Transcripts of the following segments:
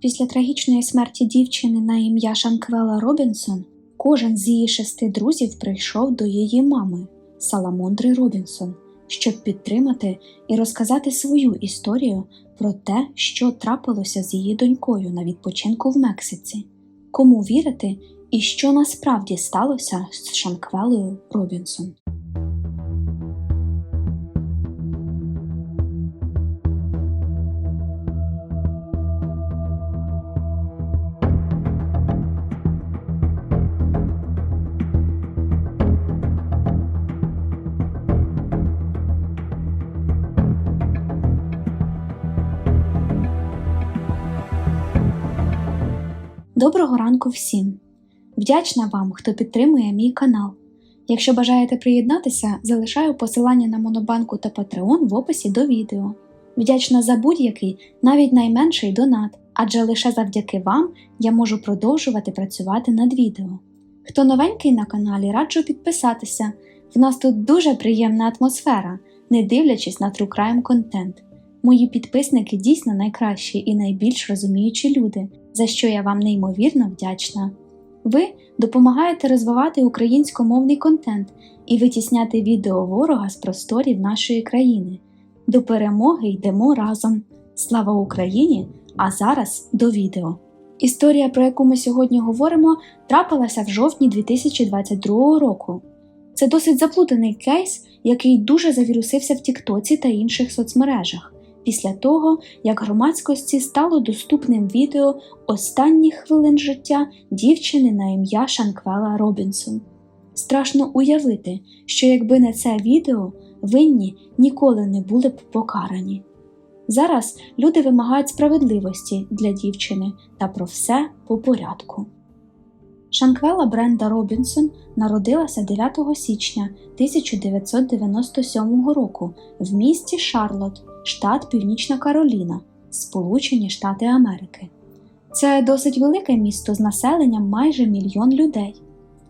Після трагічної смерті дівчини на ім'я Шанквела Робінсон кожен з її шести друзів прийшов до її мами Саламондри Робінсон, щоб підтримати і розказати свою історію про те, що трапилося з її донькою на відпочинку в Мексиці, кому вірити і що насправді сталося з Шанквелою Робінсон. Доброго ранку всім! Вдячна вам, хто підтримує мій канал. Якщо бажаєте приєднатися, залишаю посилання на Монобанку та Patreon в описі до відео. Вдячна за будь-який, навіть найменший донат, адже лише завдяки вам я можу продовжувати працювати над відео. Хто новенький на каналі, раджу підписатися. В нас тут дуже приємна атмосфера, не дивлячись на True Crime контент. Мої підписники дійсно найкращі і найбільш розуміючі люди, за що я вам неймовірно вдячна. Ви допомагаєте розвивати українськомовний контент і витісняти відео ворога з просторів нашої країни. До перемоги йдемо разом. Слава Україні! А зараз до відео. Історія, про яку ми сьогодні говоримо, трапилася в жовтні 2022 року. Це досить заплутаний кейс, який дуже завірусився в Тіктоці та інших соцмережах після того, як громадськості стало доступним відео останніх хвилин життя дівчини на ім'я Шанквела Робінсон. Страшно уявити, що якби не це відео, винні ніколи не були б покарані. Зараз люди вимагають справедливості для дівчини та про все по порядку. Шанквела Бренда Робінсон народилася 9 січня 1997 року в місті Шарлот, штат Північна Кароліна, Сполучені Штати Америки. Це досить велике місто з населенням майже мільйон людей.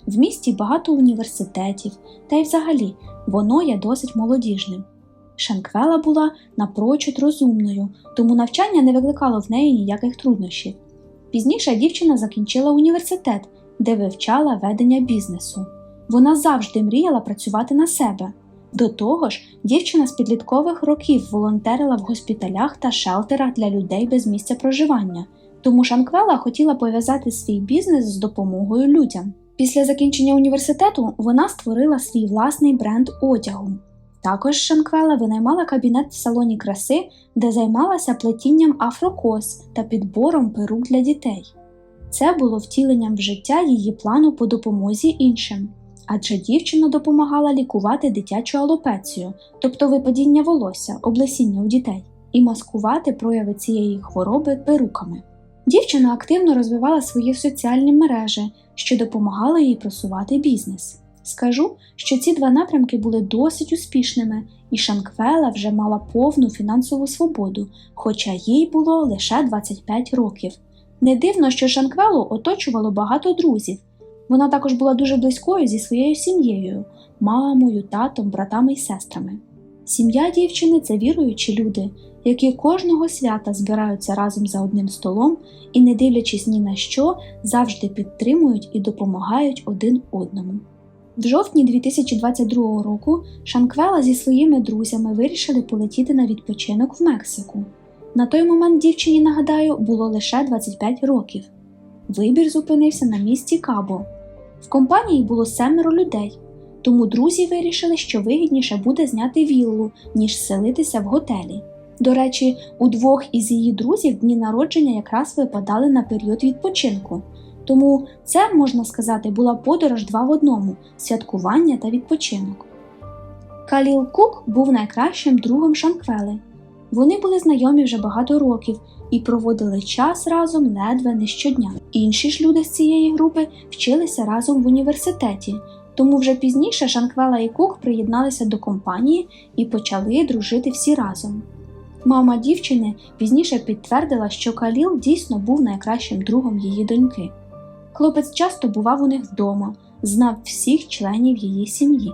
В місті багато університетів, та й взагалі воно є досить молодіжним. Шанквела була напрочуд розумною, тому навчання не викликало в неї ніяких труднощів. Пізніше дівчина закінчила університет, де вивчала ведення бізнесу. Вона завжди мріяла працювати на себе. До того ж, дівчина з підліткових років волонтерила в госпіталях та шелтерах для людей без місця проживання, тому Шанквела хотіла пов'язати свій бізнес з допомогою людям. Після закінчення університету вона створила свій власний бренд одягу. Також Шанквела винаймала кабінет в салоні краси, де займалася плетінням афрокос та підбором перук для дітей. Це було втіленням в життя її плану по допомозі іншим адже дівчина допомагала лікувати дитячу алопецію, тобто випадіння волосся, облесіння у дітей, і маскувати прояви цієї хвороби перуками. Дівчина активно розвивала свої соціальні мережі, що допомагало їй просувати бізнес. Скажу, що ці два напрямки були досить успішними, і Шанквела вже мала повну фінансову свободу, хоча їй було лише 25 років. Не дивно, що Шанквелу оточувало багато друзів, вона також була дуже близькою зі своєю сім'єю, мамою, татом, братами і сестрами. Сім'я дівчини це віруючі люди, які кожного свята збираються разом за одним столом і, не дивлячись ні на що, завжди підтримують і допомагають один одному. В жовтні 2022 року Шанквела зі своїми друзями вирішили полетіти на відпочинок в Мексику. На той момент дівчині, нагадаю, було лише 25 років. Вибір зупинився на місті Кабо. В компанії було семеро людей, тому друзі вирішили, що вигідніше буде зняти віллу, ніж селитися в готелі. До речі, у двох із її друзів дні народження якраз випадали на період відпочинку, тому це, можна сказати, була подорож два в одному святкування та відпочинок. Каліл Кук був найкращим другом Шанквели. Вони були знайомі вже багато років і проводили час разом ледве не щодня. Інші ж люди з цієї групи вчилися разом в університеті, тому вже пізніше Шанквела і Кук приєдналися до компанії і почали дружити всі разом. Мама дівчини пізніше підтвердила, що Каліл дійсно був найкращим другом її доньки. Хлопець часто бував у них вдома, знав всіх членів її сім'ї.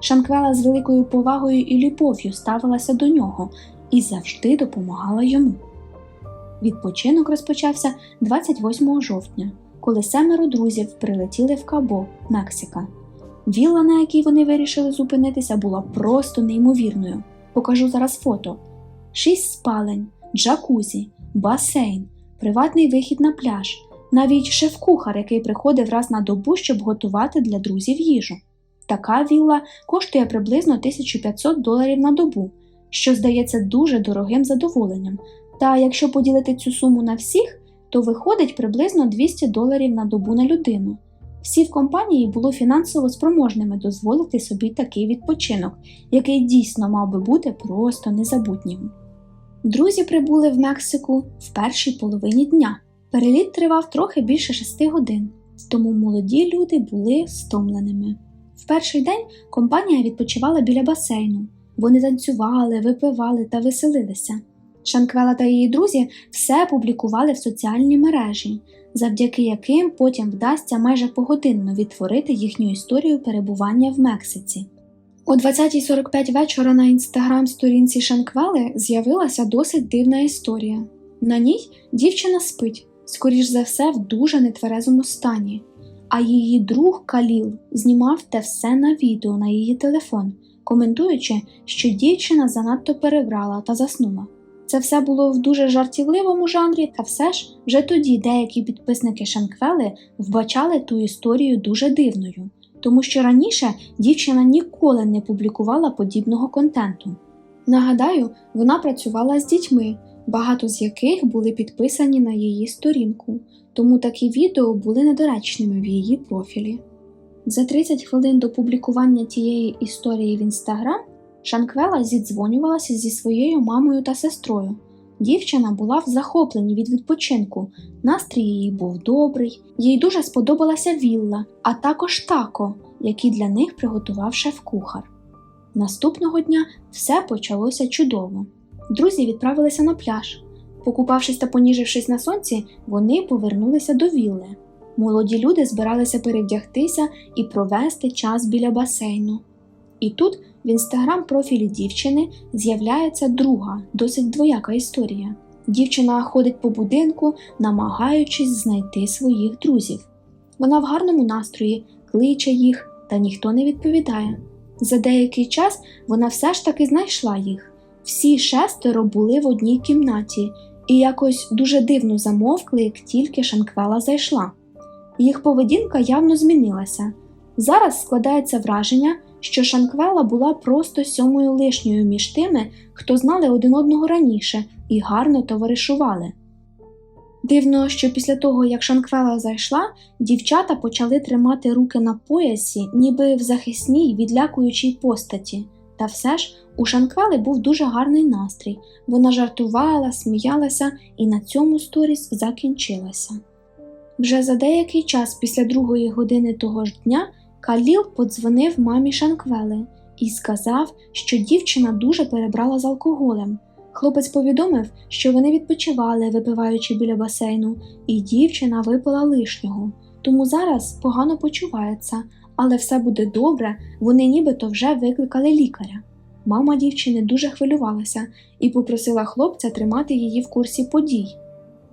Шанквела з великою повагою і любов'ю ставилася до нього і завжди допомагала йому. Відпочинок розпочався 28 жовтня, коли семеро друзів прилетіли в Кабо, Мексика. Вілла, на якій вони вирішили зупинитися, була просто неймовірною. Покажу зараз фото: шість спалень, джакузі, басейн, приватний вихід на пляж, навіть шеф-кухар, який приходив раз на добу, щоб готувати для друзів їжу. Така вілла коштує приблизно 1500 доларів на добу, що здається дуже дорогим задоволенням. Та якщо поділити цю суму на всіх, то виходить приблизно 200 доларів на добу на людину. Всі в компанії були фінансово спроможними дозволити собі такий відпочинок, який дійсно мав би бути просто незабутнім. Друзі прибули в Мексику в першій половині дня. Переліт тривав трохи більше шести годин, тому молоді люди були стомленими. В перший день компанія відпочивала біля басейну. Вони танцювали, випивали та веселилися. Шанквела та її друзі все публікували в соціальній мережі, завдяки яким потім вдасться майже погодинно відтворити їхню історію перебування в Мексиці. О 20.45 вечора на інстаграм-сторінці Шанквели з'явилася досить дивна історія. На ній дівчина спить, скоріш за все, в дуже нетверезому стані, а її друг Каліл знімав те все на відео на її телефон, коментуючи, що дівчина занадто перебрала та заснула. Це все було в дуже жартівливому жанрі, та все ж вже тоді деякі підписники Шанквели вбачали ту історію дуже дивною, тому що раніше дівчина ніколи не публікувала подібного контенту. Нагадаю, вона працювала з дітьми, багато з яких були підписані на її сторінку, тому такі відео були недоречними в її профілі. За 30 хвилин до публікування тієї історії в інстаграм Шанквела зідзвонювалася зі своєю мамою та сестрою. Дівчина була в захопленні від відпочинку, настрій її був добрий, їй дуже сподобалася вілла, а також тако, які для них приготував шеф-кухар. Наступного дня все почалося чудово. Друзі відправилися на пляж. Покупавшись та поніжившись на сонці, вони повернулися до вілли. Молоді люди збиралися перевдягтися і провести час біля басейну. І тут в інстаграм-профілі дівчини з'являється друга, досить двояка історія. Дівчина ходить по будинку, намагаючись знайти своїх друзів. Вона в гарному настрої, кличе їх, та ніхто не відповідає. За деякий час вона все ж таки знайшла їх. Всі шестеро були в одній кімнаті і якось дуже дивно замовкли, як тільки Шанквела зайшла. Їх поведінка явно змінилася. Зараз складається враження, що Шанквела була просто сьомою лишньою між тими, хто знали один одного раніше і гарно товаришували. Дивно, що після того, як Шанквела зайшла, дівчата почали тримати руки на поясі, ніби в захисній відлякуючій постаті. Та все ж у Шанквели був дуже гарний настрій. Вона жартувала, сміялася, і на цьому сторіс закінчилася. Вже за деякий час після другої години того ж дня Каліл подзвонив мамі Шанквели і сказав, що дівчина дуже перебрала з алкоголем. Хлопець повідомив, що вони відпочивали, випиваючи біля басейну, і дівчина випила лишнього, тому зараз погано почувається, але все буде добре, вони нібито вже викликали лікаря. Мама дівчини дуже хвилювалася і попросила хлопця тримати її в курсі подій.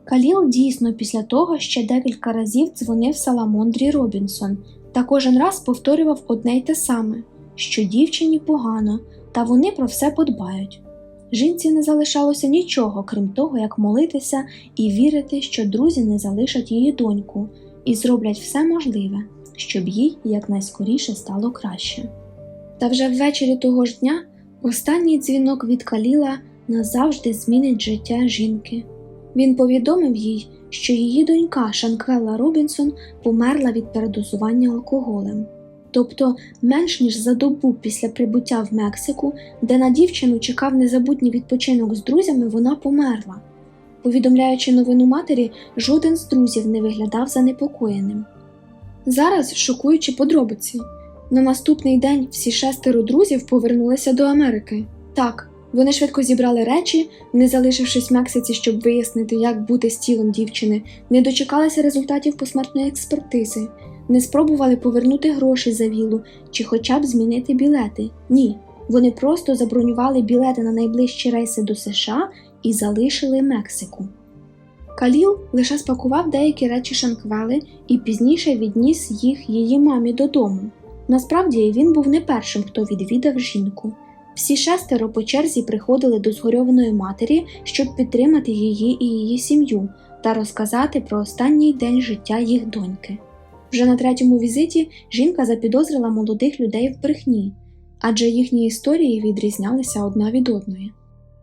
Каліл дійсно після того ще декілька разів дзвонив Саламондрі Робінсон та кожен раз повторював одне й те саме, що дівчині погано, та вони про все подбають. Жінці не залишалося нічого, крім того, як молитися і вірити, що друзі не залишать її доньку і зроблять все можливе, щоб їй якнайскоріше стало краще. Та вже ввечері того ж дня останній дзвінок від Каліла назавжди змінить життя жінки. Він повідомив їй, що її донька Шанквелла Робінсон померла від передозування алкоголем. Тобто менш ніж за добу після прибуття в Мексику, де на дівчину чекав незабутній відпочинок з друзями, вона померла. Повідомляючи новину матері, жоден з друзів не виглядав занепокоєним. Зараз шокуючі подробиці. На наступний день всі шестеро друзів повернулися до Америки. Так, вони швидко зібрали речі, не залишившись в Мексиці, щоб вияснити, як бути з тілом дівчини, не дочекалися результатів посмертної експертизи, не спробували повернути гроші за вілу чи хоча б змінити білети. Ні, вони просто забронювали білети на найближчі рейси до США і залишили Мексику. Каліл лише спакував деякі речі Шанквели і пізніше відніс їх її мамі додому. Насправді він був не першим, хто відвідав жінку. Всі шестеро по черзі приходили до згорьованої матері, щоб підтримати її і її сім'ю та розказати про останній день життя їх доньки. Вже на третьому візиті жінка запідозрила молодих людей в брехні, адже їхні історії відрізнялися одна від одної.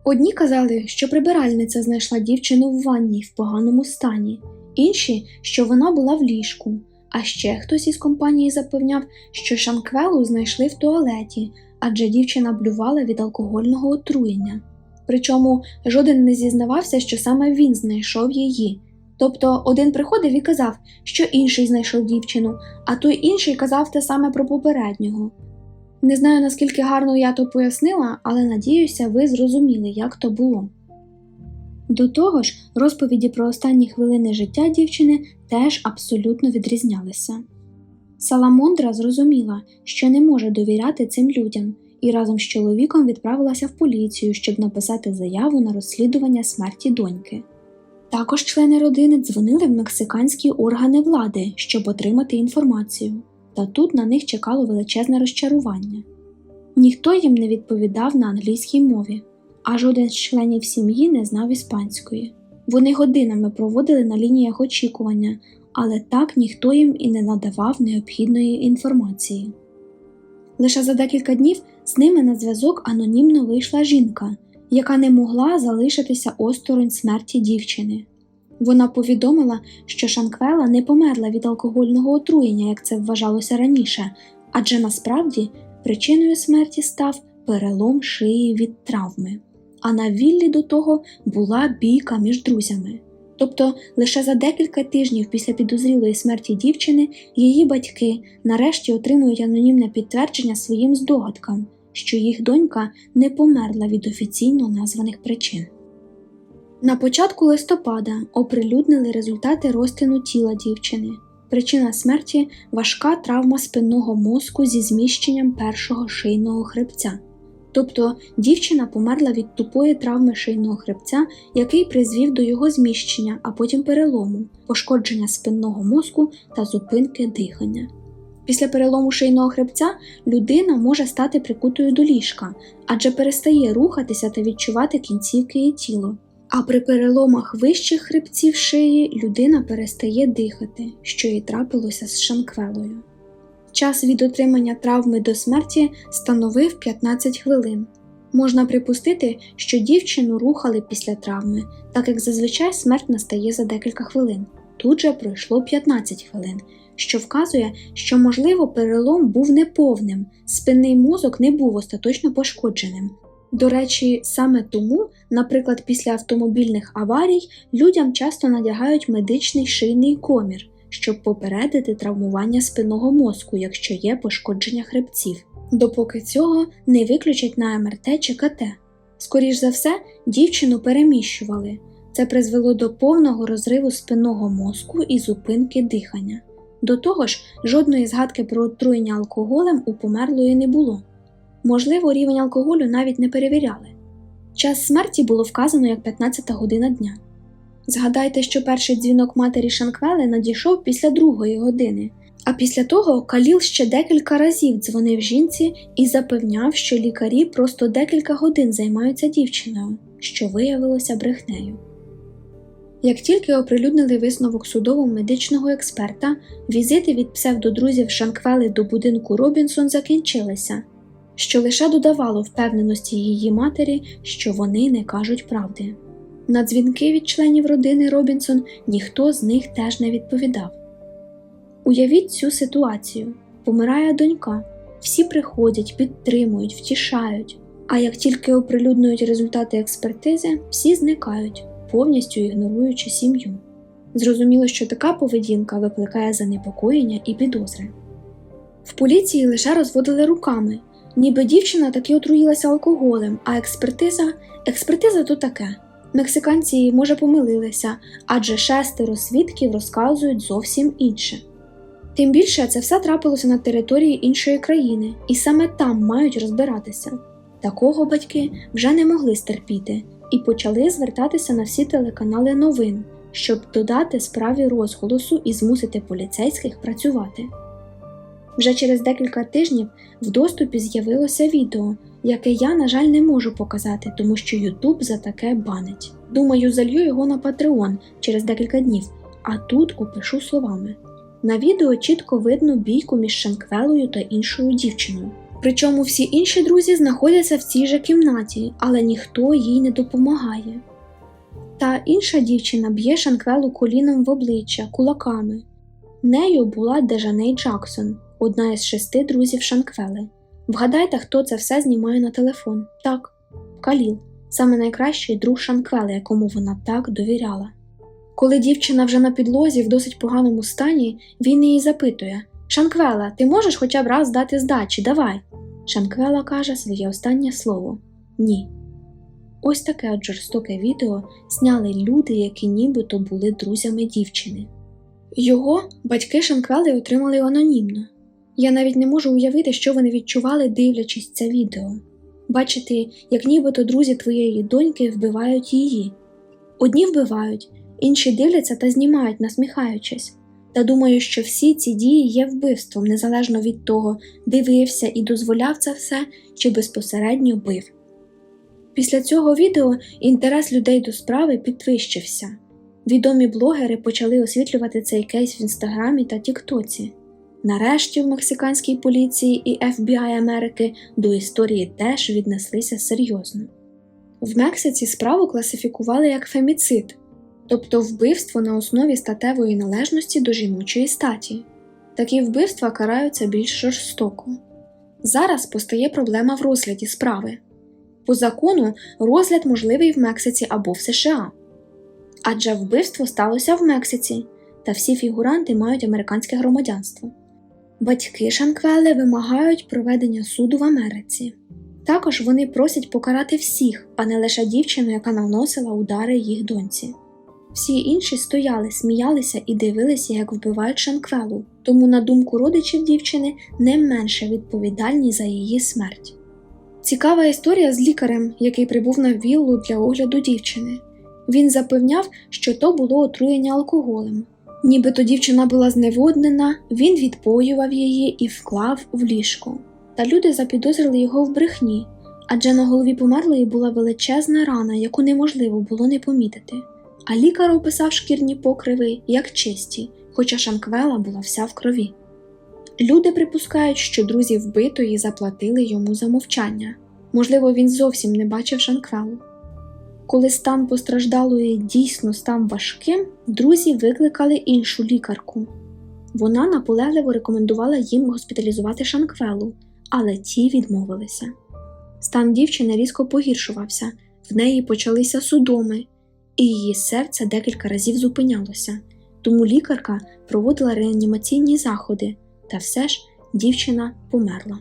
Одні казали, що прибиральниця знайшла дівчину в ванні в поганому стані, інші, що вона була в ліжку, а ще хтось із компанії запевняв, що Шанквелу знайшли в туалеті, адже дівчина блювала від алкогольного отруєння. Причому жоден не зізнавався, що саме він знайшов її. Тобто один приходив і казав, що інший знайшов дівчину, а той інший казав те саме про попереднього. Не знаю, наскільки гарно я то пояснила, але надіюся, ви зрозуміли, як то було. До того ж, розповіді про останні хвилини життя дівчини теж абсолютно відрізнялися. Саламондра зрозуміла, що не може довіряти цим людям, і разом з чоловіком відправилася в поліцію, щоб написати заяву на розслідування смерті доньки. Також члени родини дзвонили в мексиканські органи влади, щоб отримати інформацію, та тут на них чекало величезне розчарування. Ніхто їм не відповідав на англійській мові, а жоден з членів сім'ї не знав іспанської. Вони годинами проводили на лініях очікування, але так ніхто їм і не надавав необхідної інформації. Лише за декілька днів з ними на зв'язок анонімно вийшла жінка, яка не могла залишитися осторонь смерті дівчини. Вона повідомила, що Шанквела не померла від алкогольного отруєння, як це вважалося раніше, адже насправді причиною смерті став перелом шиї від травми. А на віллі до того була бійка між друзями. Тобто лише за декілька тижнів після підозрілої смерті дівчини її батьки нарешті отримують анонімне підтвердження своїм здогадкам, що їх донька не померла від офіційно названих причин. На початку листопада оприлюднили результати розтину тіла дівчини. Причина смерті важка травма спинного мозку зі зміщенням першого шийного хребця. Тобто дівчина померла від тупої травми шийного хребця, який призвів до його зміщення, а потім перелому, пошкодження спинного мозку та зупинки дихання. Після перелому шийного хребця людина може стати прикутою до ліжка, адже перестає рухатися та відчувати кінцівки і тіло. А при переломах вищих хребців шиї людина перестає дихати, що і трапилося з шанквелою. Час від отримання травми до смерті становив 15 хвилин. Можна припустити, що дівчину рухали після травми, так як зазвичай смерть настає за декілька хвилин. Тут же пройшло 15 хвилин, що вказує, що, можливо, перелом був неповним, спинний мозок не був остаточно пошкодженим. До речі, саме тому, наприклад, після автомобільних аварій людям часто надягають медичний шийний комір, щоб попередити травмування спинного мозку, якщо є пошкодження хребців, допоки цього не виключать на МРТ чи КТ. Скоріш за все, дівчину переміщували. Це призвело до повного розриву спинного мозку і зупинки дихання. До того ж, жодної згадки про отруєння алкоголем у померлої не було. Можливо, рівень алкоголю навіть не перевіряли. Час смерті було вказано як 15 година дня. Згадайте, що перший дзвінок матері Шанквели надійшов після другої години, а після того Каліл ще декілька разів дзвонив жінці і запевняв, що лікарі просто декілька годин займаються дівчиною, що виявилося брехнею. Як тільки оприлюднили висновок судово-медичного експерта, візити від псевдодрузів Шанквели до будинку Робінсон закінчилися, що лише додавало впевненості її матері, що вони не кажуть правди. На дзвінки від членів родини Робінсон ніхто з них теж не відповідав. Уявіть цю ситуацію: помирає донька, всі приходять, підтримують, втішають. А як тільки оприлюднюють результати експертизи, всі зникають, повністю ігноруючи сім'ю. Зрозуміло, що така поведінка викликає занепокоєння і підозри. В поліції лише розводили руками, ніби дівчина таки отруїлася алкоголем, а експертиза експертиза то таке. Мексиканці, може, помилилися, адже шестеро свідків розказують зовсім інше. Тим більше це все трапилося на території іншої країни, і саме там мають розбиратися. Такого батьки вже не могли стерпіти і почали звертатися на всі телеканали новин, щоб додати справі розголосу і змусити поліцейських працювати. Вже через декілька тижнів в доступі з'явилося відео, яке я, на жаль, не можу показати, тому що Ютуб за таке банить. Думаю, залью його на Patreon через декілька днів, а тут опишу словами. На відео чітко видно бійку між Шанквелою та іншою дівчиною. Причому всі інші друзі знаходяться в цій же кімнаті, але ніхто їй не допомагає. Та інша дівчина б'є Шанквелу коліном в обличчя кулаками. Нею була Дежаней Джаксон, одна із шести друзів Шанквели. Вгадайте, хто це все знімає на телефон. Так, Каліл, саме найкращий друг Шанквели, якому вона так довіряла. Коли дівчина вже на підлозі в досить поганому стані, він її запитує: Шанквела, ти можеш хоча б раз дати здачі, давай. Шанквела каже своє останнє слово Ні. Ось таке от жорстоке відео зняли люди, які нібито були друзями дівчини. Його батьки Шанквели отримали анонімно. Я навіть не можу уявити, що вони відчували, дивлячись це відео. Бачити, як нібито друзі твоєї доньки вбивають її. Одні вбивають, інші дивляться та знімають, насміхаючись. Та думаю, що всі ці дії є вбивством, незалежно від того, дивився і дозволяв це все чи безпосередньо бив. Після цього відео інтерес людей до справи підвищився. Відомі блогери почали освітлювати цей кейс в інстаграмі та Тіктоці. Нарешті в мексиканській поліції і FBI Америки до історії теж віднеслися серйозно. В Мексиці справу класифікували як феміцид, тобто вбивство на основі статевої належності до жіночої статі. Такі вбивства караються більш жорстоко. Зараз постає проблема в розгляді справи. По закону розгляд можливий в Мексиці або в США. Адже вбивство сталося в Мексиці, та всі фігуранти мають американське громадянство. Батьки Шанквели вимагають проведення суду в Америці. Також вони просять покарати всіх, а не лише дівчину, яка наносила удари їх доньці. Всі інші стояли, сміялися і дивилися, як вбивають Шанквелу, тому, на думку родичів дівчини, не менше відповідальні за її смерть. Цікава історія з лікарем, який прибув на віллу для огляду дівчини. Він запевняв, що то було отруєння алкоголем. Нібито дівчина була зневоднена, він відпоював її і вклав в ліжко. Та люди запідозрили його в брехні, адже на голові померлої була величезна рана, яку неможливо було не помітити. А лікар описав шкірні покриви як чисті, хоча шанквела була вся в крові. Люди припускають, що друзі вбитої заплатили йому за мовчання. Можливо, він зовсім не бачив шанквелу. Коли стан постраждалої дійсно став важким, друзі викликали іншу лікарку. Вона наполегливо рекомендувала їм госпіталізувати Шанквелу, але ті відмовилися. Стан дівчини різко погіршувався, в неї почалися судоми, і її серце декілька разів зупинялося, тому лікарка проводила реанімаційні заходи, та все ж дівчина померла.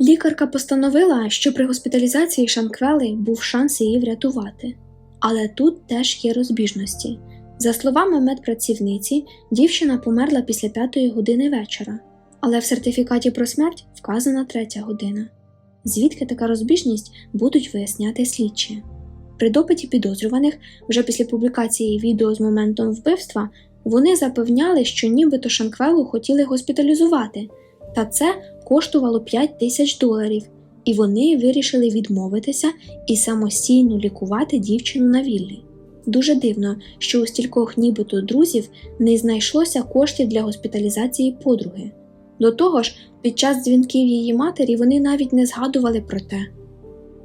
Лікарка постановила, що при госпіталізації Шанквели був шанс її врятувати. Але тут теж є розбіжності. За словами медпрацівниці, дівчина померла після п'ятої години вечора, але в сертифікаті про смерть вказана третя година. Звідки така розбіжність будуть виясняти слідчі. При допиті підозрюваних, вже після публікації відео з моментом вбивства, вони запевняли, що нібито Шанквелу хотіли госпіталізувати, та це коштувало 5 тисяч доларів, і вони вирішили відмовитися і самостійно лікувати дівчину на віллі. Дуже дивно, що у стількох нібито друзів не знайшлося коштів для госпіталізації подруги. До того ж, під час дзвінків її матері вони навіть не згадували про те.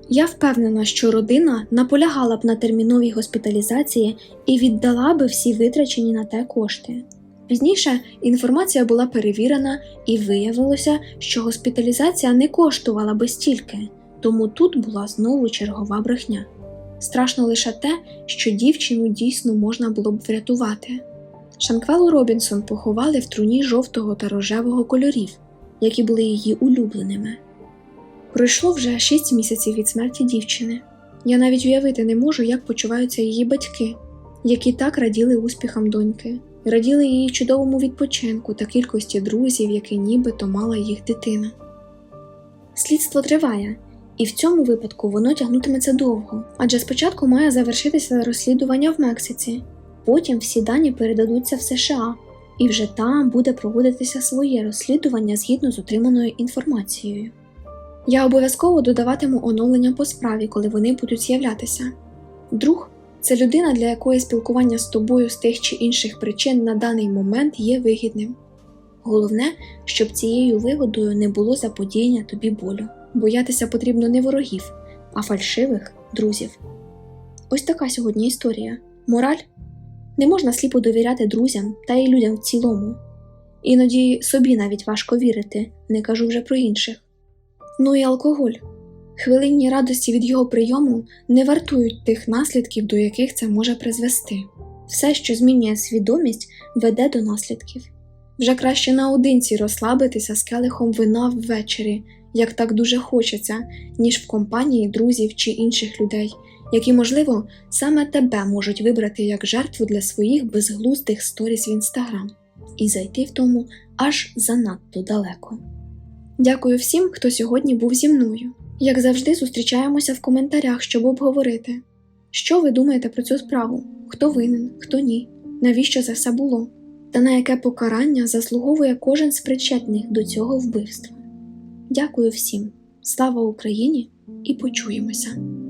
Я впевнена, що родина наполягала б на терміновій госпіталізації і віддала би всі витрачені на те кошти. Пізніше інформація була перевірена і виявилося, що госпіталізація не коштувала би стільки, тому тут була знову чергова брехня. Страшно лише те, що дівчину дійсно можна було б врятувати. Шанквелу Робінсон поховали в труні жовтого та рожевого кольорів, які були її улюбленими. Пройшло вже шість місяців від смерті дівчини. Я навіть уявити не можу, як почуваються її батьки, які так раділи успіхам доньки, раділи її чудовому відпочинку та кількості друзів, які нібито мала їх дитина. Слідство триває, і в цьому випадку воно тягнутиметься довго, адже спочатку має завершитися розслідування в Мексиці. Потім всі дані передадуться в США, і вже там буде проводитися своє розслідування згідно з отриманою інформацією. Я обов'язково додаватиму оновлення по справі, коли вони будуть з'являтися. Друг це людина, для якої спілкування з тобою з тих чи інших причин на даний момент є вигідним. Головне, щоб цією вигодою не було заподіяння тобі болю. Боятися потрібно не ворогів, а фальшивих друзів. Ось така сьогодні історія. Мораль не можна сліпо довіряти друзям та й людям в цілому. Іноді собі навіть важко вірити, не кажу вже про інших. Ну і алкоголь. Хвилинні радості від його прийому не вартують тих наслідків, до яких це може призвести. Все, що змінює свідомість, веде до наслідків. Вже краще наодинці розслабитися з келихом вина ввечері, як так дуже хочеться, ніж в компанії друзів чи інших людей, які, можливо, саме тебе можуть вибрати як жертву для своїх безглуздих сторіс в інстаграм і зайти в тому аж занадто далеко. Дякую всім, хто сьогодні був зі мною. Як завжди, зустрічаємося в коментарях, щоб обговорити, що ви думаєте про цю справу, хто винен, хто ні, навіщо це все було, та на яке покарання заслуговує кожен з причетних до цього вбивства. Дякую всім, слава Україні! І почуємося!